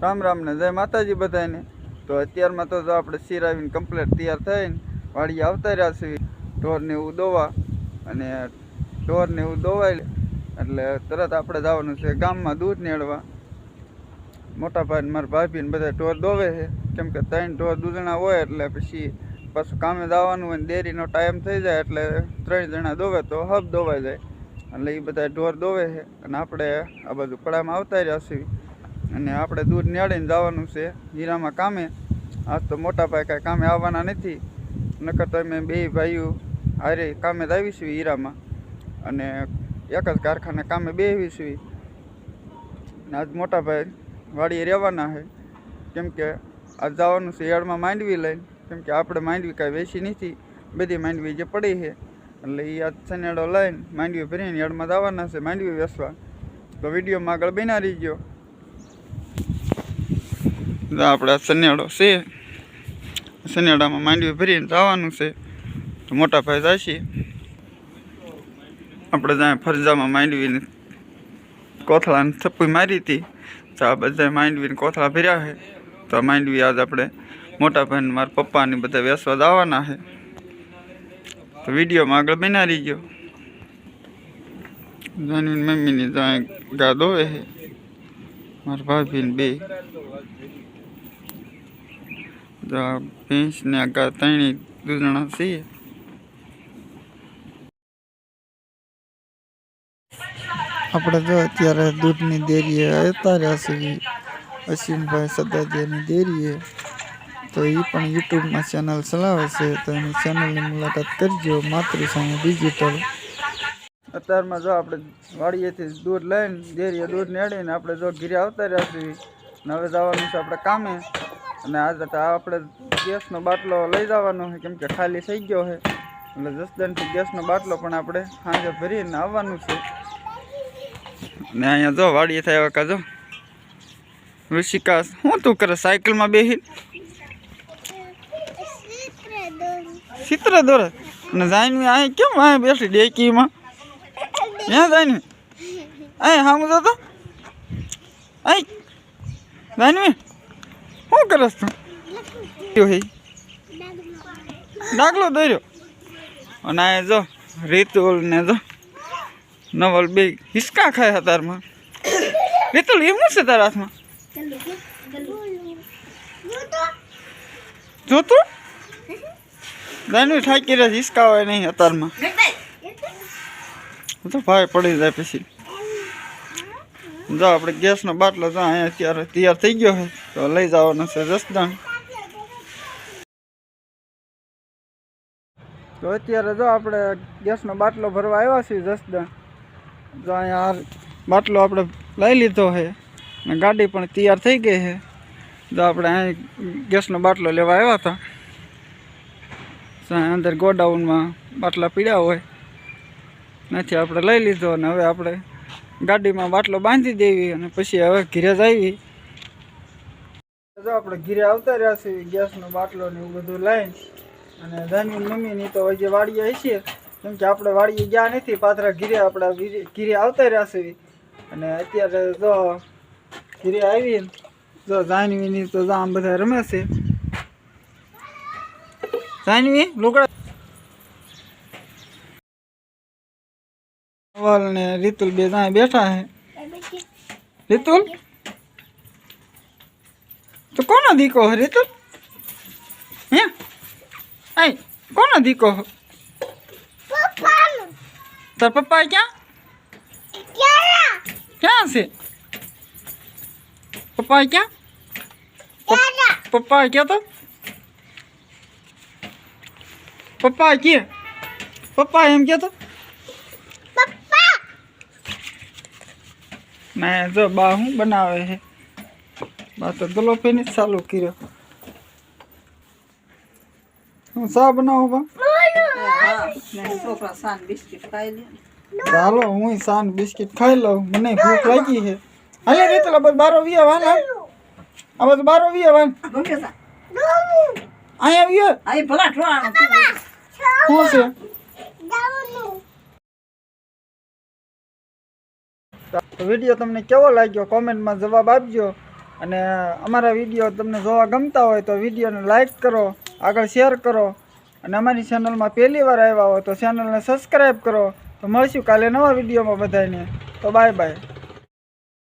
રામ રામ ને જય માતાજી બધાને તો અત્યારમાં તો આપણે સિરાવીને કમ્પ્લેટ તૈયાર થઈને વાડી આવતા રહ્યા છીએ. ઢોરને એવું દોવા અને ઢોરને એવું દોવાય એટલે તરત આપણે જવાનું છે ગામમાં દૂધ નીળવા મોટા ભાઈ મારા ભાભી ને બધા ઢોર દોવે છે. કેમ કે ત્રણ ઢોર દૂધણા હોય એટલે પછી પાછું કામે જવાનું હોય ડેરીનો ટાઈમ થઈ જાય એટલે ત્રણ જણા દોવે તો હબ દોવાઈ જાય. એટલે એ બધા ઢોર દોવે છે. અને આપણે આ બાજુ પડામાં આવતા રહ્યા છીએ. અને આપણે દૂધ નિહાળીને જવાનું છે, હીરામાં કામે. આજ તો મોટા ભાઈ કાંઈ કામે આવવાના નથી. નકર તો અમે બે ભાઈઓ હારે કામે જ આવીશું હીરામાં. અને એક જ કારખાને કામે બેસીશું. ને આજ મોટા ભાઈ વાડીએ રહેવાના છે. કેમ કે આજ જવાનું છે યાર્ડમાં માંડવી લઈને. કેમ કે આપણે માંડવી કાંઈ વેચી નથી. બધી માંડવી જે પડી છે. એટલે એ આજ સનેડો લઈને માંડવી ભરીને યાર્ડમાં જવાના છે, માંડવી વેચવા. તો વિડીયોમાં આગળ બના ગયો આપણે સનેડો છે. સનેડામાં માંડવી ભરીને જવાનું છે. તો મોટા ભાઈ જશે. આપણે જ્યાં ફરજામાં માંડવીને કોથળાને થપ્પી મારી હતી, તો આ બધા માંડવીને કોથળા ભર્યા છે. તો માંડવી આજ આપણે મોટા ભાઈને મારા પપ્પાને બધા વેસવા જવાના છે. તો વિડીયોમાં આગળ બનાવી ગયો જાનવીન મમ્મીની ત્યાં ગા દોવે છે. મારા ભાભીને બે. જો આ ભેંસ ને આ ગા ત્રણેય દૂધણા છીએ આપણે જો અત્યારે દૂધની દેરીએ આવતા રહ્યા છીએ અશ્વિનભાઈ સદાજીની દેરીએ, તો એ પણ યુટ્યુબમાં ચેનલ ચલાવે છે, તો એની ચેનલની મુલાકાત કરજો માતૃસાણી ડિજિટલ અત્યારમાં જો આપણે વાડીએથી દૂધ લઈને ડેરીએ દૂધ નેડીને આપણે જો ઘીરે આવતા રહ્યા છીએ હવે જવાનું છે આપણે કામે. અને તો આપણે ગેસનો બાટલો લઈ જવાનો છે, કેમ કે ખાલી થઈ ગયો છે. એટલે જસદનથી ગેસનો બાટલો પણ આપણે સાંજે ભરીને આવવાનું છે. ને અહીંયા જો વાડીએ થાય એવા જો ઋષિકા શું તું કરે? સાયકલમાં બેસી ચિત્ર દોરે અને જાનવી અહીં કેમ અહીં બેસી ડેકીમાં? ક્યાં જાનવી? અહીં સામું તો. અહીં. જાનવી? શું કરસ તું ડાકલો દોર્યો. અને આ જો રીતુલ ને જો નવલ બે હિસકા ખાય તારમાં. રીતુલ એમ છે તારા હાથમાં? જોતું? જાનવી ઠાકી રહે હિસકા હોય નહીં અતારમાં. તો ભાઈ પડી જાય પછી. જો આપણે ગેસનો બાટલો જો અહીંયા અત્યારે તૈયાર થઈ ગયો છે. તો લઈ જવાનો છે રસદાણ તો અત્યારે જો આપણે ગેસનો બાટલો ભરવા આવ્યા છીએ જસદણ જો અહીંયા બાટલો આપણે લઈ લીધો છે અને ગાડી પણ તૈયાર થઈ ગઈ છે. જો આપણે અહીં ગેસનો બાટલો લેવા આવ્યા હતા. અંદર ગોડાઉનમાં બાટલા પીડ્યા હોય. નથી આપણે લઈ લીધો અને હવે આપણે ગાડીમાં બાટલો બાંધી દેવી અને પછી હવે ઘીરે જવી જો આપણે ઘીરે આવતા રહ્યા છીએ ગેસનો બાટલો ને એવું બધું લઈને. અને ધનવી મમ્મીની તો હજી વાડીએ હશે કેમ કે આપણે વાડીએ ગયા નથી પાથરા ઘીરે આપણે વીરે- ઘીરે આવતા રહ્યા છીએ. અને અત્યારે જો ઘીરે આવી જો જાનવીની તો જો આમ બધા રમે છે. જાનવી લુગડા અવલ ને રીતુલ બે ત્યાં બેઠા હે રીતુલ? તો કોનો દીકો હરે તો હે? આય કોનો દીકો હે? તાર પપ્પા ક્યાં? ક્યાં છે? પપ્પા ક્યાં? પપ- પપ્પા ક્યાં તો? પપ્પા ક્યાં? પપ્પા એમ ક્યાં તો? મેં તો બા હું બનાવે છે? તો ગલો જ ચાલુ કર્યો. હું ચા બનાવો ચાલો હું સાન બિસ્કિટ ખાઈ લઉં. મને ભૂખ લાગી છે. હાલે રેતલા બસ બારો વીએ વાન આ બસ બારો વીએ વાન. અહીંયા વીએ? અહીં ભલા શું છે વીડિયો તમને કેવો લાગ્યો? કોમેન્ટમાં જવાબ આપજો. અને અમારા વીડિયો તમને જોવા ગમતા હોય તો વિડીયોને લાઇક કરો, આગળ શેર કરો. અને અમારી ચેનલમાં પહેલી વાર આવ્યા હોય તો ચેનલને સબસ્ક્રાઈબ કરો. તો મળશું કાલે નવા વિડીયોમાં બધાને તો બાય બાય